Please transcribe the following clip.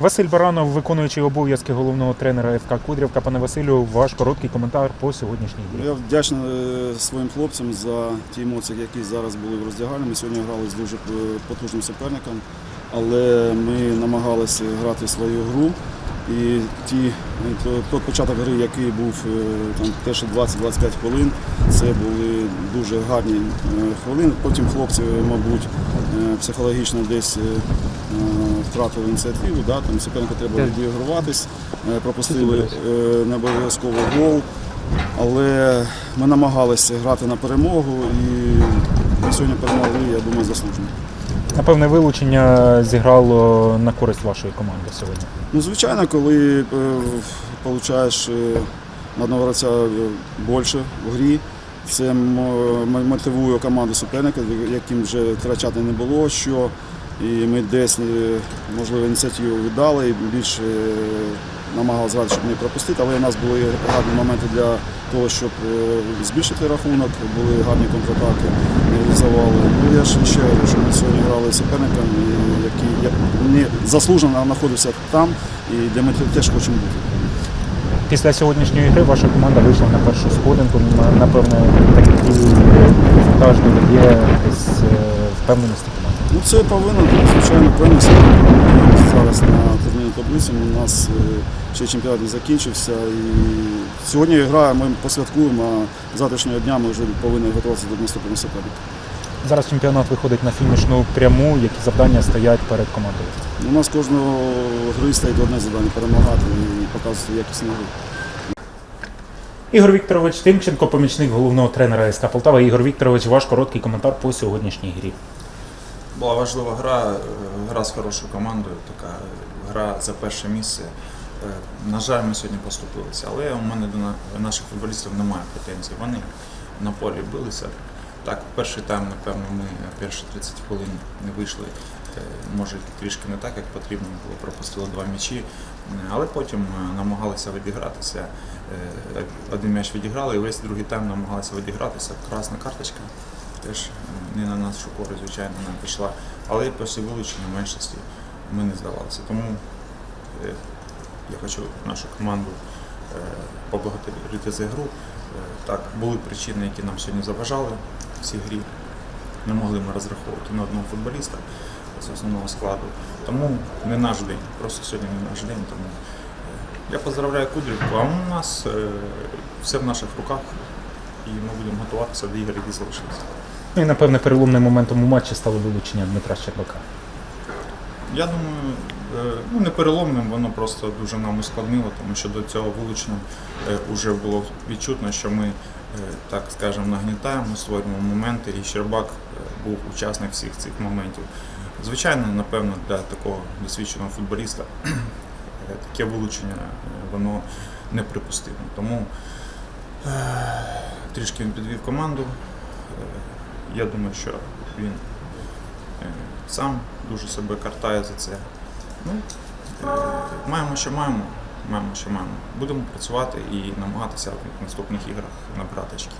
Василь Баранов, виконуючий обов'язки головного тренера ФК Кудрівка. Пане Василю, ваш короткий коментар по сьогоднішній грі. Я вдячний е, своїм хлопцям за ті емоції, які зараз були в роздягальні. Ми сьогодні грали з дуже е, потужним суперником, але ми намагалися грати свою гру. І ті, е, той початок гри, який був е, там, перші 20-25 хвилин, це були дуже гарні е, хвилини. Потім хлопці, мабуть, психологічно десь втратили ініціативу. Да? Там суперника треба відігруватись, пропустили не обов'язково гол. Але ми намагалися грати на перемогу і ми сьогодні перемогли, я думаю, заслужено. Напевне, вилучення зіграло на користь вашої команди сьогодні. Ну, звичайно, коли е, получаєш е, на одного гравця е, більше в грі, це мотивує команду суперника, яким вже втрачати не було. Що і ми десь, е, можливо, ініціативу віддали і більше е, намагалися грати, щоб не пропустити, але у нас були гарні моменти для того, щоб е, збільшити рахунок, були гарні контратаки, не реалізували. Ну, я ж ще говорю, що ми сьогодні грали з суперником, який я- не заслужено знаходився там, і де ми теж хочемо бути. Після сьогоднішньої гри ваша команда вийшла на першу сходинку. М, Напевне, такий вантаж додає десь впевненості команди. Ну, це повинно, звичайно, певністю. Зараз на турнірній таблиці у нас е, ще чемпіонат не закінчився. І сьогодні гра ми посвяткуємо, а завтрашнього дня ми вже повинні готуватися до наступного суперника. Зараз чемпіонат виходить на фінішну пряму, які завдання стоять перед командою. У нас кожного гри стоїть одне завдання перемагати і показувати якісну гру. Ігор Вікторович Тимченко, помічник головного тренера СК Полтава. Ігор Вікторович, ваш короткий коментар по сьогоднішній грі. Була важлива гра, е, гра з хорошою командою, така гра за перше місце. Е, На жаль, ми сьогодні поступилися, але у мене до наших футболістів немає претензій. Вони на полі билися. Так, перший тайм, напевно, ми перші 30 хвилин не вийшли. е, Може трішки не так, як потрібно було, пропустили два м'ячі, Е, але потім намагалися відігратися. Один м'яч відіграли, і весь другий тайм намагалися відігратися. Красна карточка теж не на нашу користь, звичайно, нам пішла. Але після вилучення меншості ми не здавалися. Тому е, я хочу нашу команду е, поблагодарити за гру. Е, Так, були причини, які нам сьогодні заважали в цій грі. Не могли ми розраховувати на одного футболіста з основного складу. Тому не наш день. Просто сьогодні не наш день. Тому я поздравляю Кудрівку, а у нас все в наших руках і ми будемо готуватися до ігор, які залишилися. Ну і напевне переломним моментом у матчі стало вилучення Дмитра Щербака. Я думаю, е, ну не переломним, воно просто дуже нам ускладнило, тому що до цього вилучення вже було відчутно, що ми, е, так скажемо, нагнітаємо, створюємо моменти, і Щербак е, був учасник всіх цих моментів. Звичайно, напевно, для такого досвідченого футболіста е, таке вилучення е, воно неприпустимо. Тому е, трішки він підвів команду. Е, Я думаю, що він е, сам дуже себе картаю за це. Ну, е, маємо, що маємо, маємо, що маємо. Будемо працювати і намагатися в наступних іграх набрати очки.